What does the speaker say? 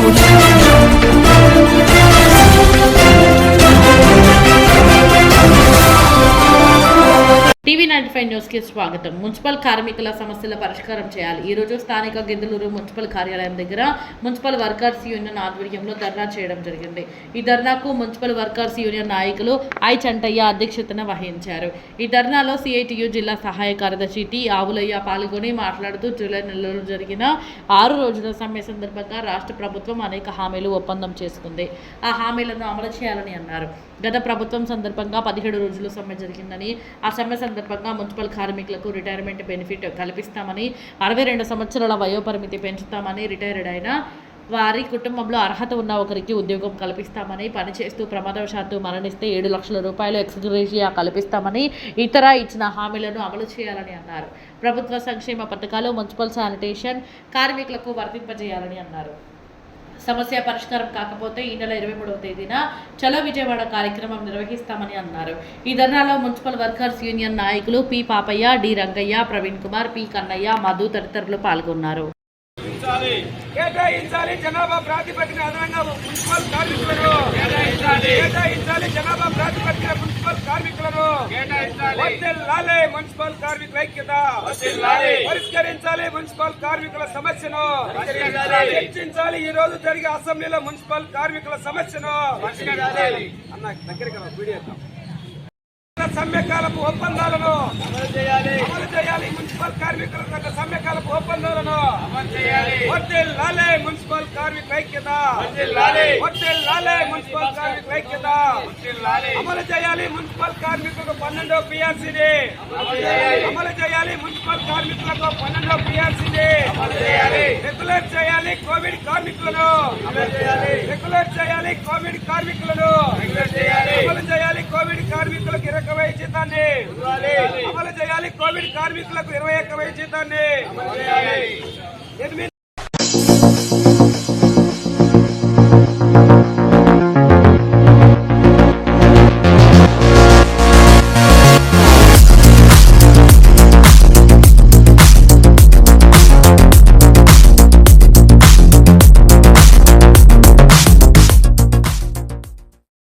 Saúde. TV ninety five న్యూస్కి స్వాగతం. Municipal కార్మికుల సమస్యల పరిష్కారం చేయాలి. ఈ రోజు స్థానిక గిద్దలూరు మున్సిపల్ కార్యాలయం దగ్గర మున్సిపల్ వర్కర్స్ యూనియన్ ఆధ్వర్యంలో ధర్నా చేయడం జరిగింది. ఈ ధర్నాకు మున్సిపల్ వర్కర్స్ యూనియన్ నాయకులు ఐ చంటయ్య అధ్యక్షతన వహించారు. ఈ ధర్నాలో సిఐటియు జిల్లా సహాయ కార్యదర్శి టి ఆవులయ్య పాల్గొని మాట్లాడుతూ జూలై నెలలో జరిగిన ఆరు రోజుల సమ్మె సందర్భంగా రాష్ట్ర ప్రభుత్వం అనేక హామీలు ఒప్పందం చేసుకుంది. ఆ హామీలను అమలు చేయాలని అన్నారు. గత ప్రభుత్వం సందర్భంగా పదిహేడు రోజులు సమ్మె జరిగిందని ఆ సమ్మె సందర్భంగా మున్సిపల్ కార్మికులకు రిటైర్మెంట్ బెనిఫిట్ కల్పిస్తామని అరవై రెండు సంవత్సరాల వయోపరిమితి పెంచుతామని రిటైర్డ్ అయిన వారి కుటుంబంలో అర్హత ఉన్న ఒకరికి ఉద్యోగం కల్పిస్తామని పనిచేస్తూ ప్రమాదవశాత్తు మరణిస్తే ఏడు లక్షల రూపాయలు ఎక్స్గ్రేషియా కల్పిస్తామని ఇతర ఇచ్చిన హామీలను అమలు చేయాలని అన్నారు. ప్రభుత్వ సంక్షేమ పథకాలు మున్సిపల్ శానిటేషన్ కార్మికులకు వర్తింపజేయాలని అన్నారు. సమస్య పరిష్కారం కాకపోతే ఈ నెల ఇరవై మూడవ తేదీన చలో విజయవాడ కార్యక్రమం నిర్వహిస్తామని అన్నారు. ఈ ధర్నాలో మున్సిపల్ వర్కర్స్ యూనియన్ నాయకులు P Papayya D Rangayya Praveen Kumar P Kannayya Madhu తదితరులు పాల్గొన్నారు. కేటాయించాలి జనాభా ప్రాతిపదికన అదనంగా మున్సిపల్ కార్మికులకు కేటాయించాలి. జనాభా ప్రాతిపదికన మున్సిపల్ కార్మికులను వర్ధిల్లాలి మున్సిపల్ కార్మికుల ఐక్యత. పరిష్కరించాలి మున్సిపల్ కార్మికుల సమస్యను చర్చించాలి. ఈ రోజు జరిగే అసెంబ్లీలో మున్సిపల్ కార్మికుల సమస్యను అన్న దగ్గరికి వీడియో. సమ్మెకాలపు ఒప్పందాలను అమలు చేయాలి. చేయాలి మున్సిపల్ కార్మికుల సంఘ సమ్మెకాలపు ఒప్పందాలను. అమలు చేయాలి. వర్ధిల్లాలి మున్సిపల్ కార్మికుల ఐక్యత. వర్ధిల్లాలి మున్సిపల్ కార్మికుల ఐక్యత. అమలు చేయాలి మున్సిపల్ కార్మికులకు పన్నెండో పిఆర్సీని అమలు చేయాలి. మున్సిపల్ కార్మికులకు పన్నెండో పిఆర్సీని రెగ్యులేట్ చేయాలి కోవిడ్ కార్మికులను. రెగ్యులేట్ చేయాలి కోవిడ్ కార్మికులను. అమలు చేయాలి కోవిడ్ కార్మికులకు ఇరవై జీతాన్ని. అమలు చేయాలి కోవిడ్ కార్మికులకు ఇరవై ఒక్క వెయ్యి జీతాన్ని.